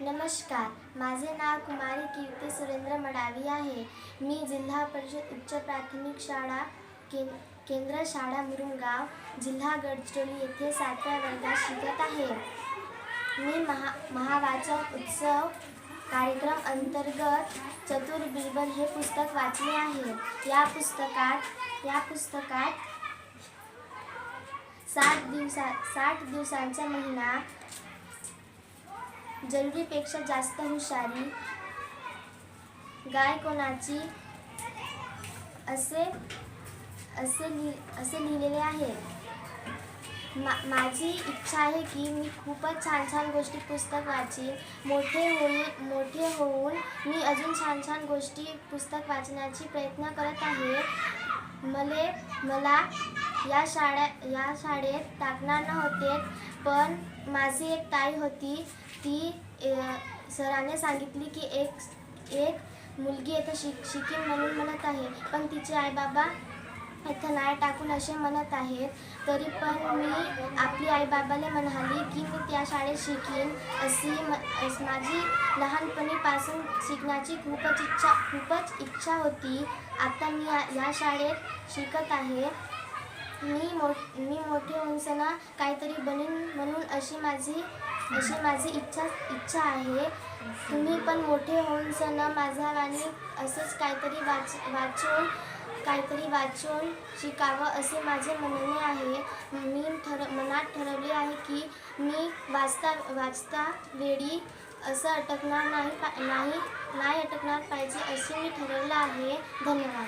नमस्कार. माझे नाव कुमारी कीर्ती सुरेंद्र मडावी आहे. मी जिल्हा परिषद उच्च प्राथमिक शाळा के केंद्र शाळा मुरुंगाव जिल्हा गडचिरोली येथे सातव्या वर्गात शिकत आहे. मी महा महावाचन उत्सव कार्यक्रम अंतर्गत चतुर बिरबल हे पुस्तक वाचले आहे. या पुस्तकात या पुस्तकात सात दिवसा साठ दिवसांचा महिना जरुरीपेक्षा जास्त हुशारी. गाय कोणाची? असे असे लि असे लिहिलेले आहे. मा माझी इच्छा आहे की मी खूपच छान छान गोष्टी पुस्तक वाचीन मोठे होऊन मोठे होऊन मी अजून छान छान गोष्टी पुस्तक वाचण्याची प्रयत्न करत आहे. मले मला या शाळा या शाळेत टाकणार नव्हते पण माझी एक ताई होती. ती सराने सांगितली की एक एक मुलगी इथं शिक शिकीन म्हणून म्हणत आहे. पण तिचे आईबाबा इथं नाही टाकून असे म्हणत आहेत. तरी पण मी आपली आईबाबाला म्हणाली की मी त्या शाळेत शिकीन अशी म माझी लहानपणीपासून शिकण्याची खूपच इच्छा खूपच इच्छा होती. आता मी या शाळेत शिकत आहे. मी मो मी मोठे होऊन काहीतरी बनीन म्हणून अशी माझी अशी माझी इच्छा इच्छा आहे. तुम्ही पण मोठे होऊन सण माझ्या आणि असंच काहीतरी वाच वाचून काहीतरी वाचून शिकावं असे माझे म्हणणे आहे. मी ठर मनात ठरवले आहे की मी वाचता वाचता वेळी असं अटकणार नाही पा नाही नाही अटकणार पाहिजे असे मी ठरवलं आहे. धन्यवाद.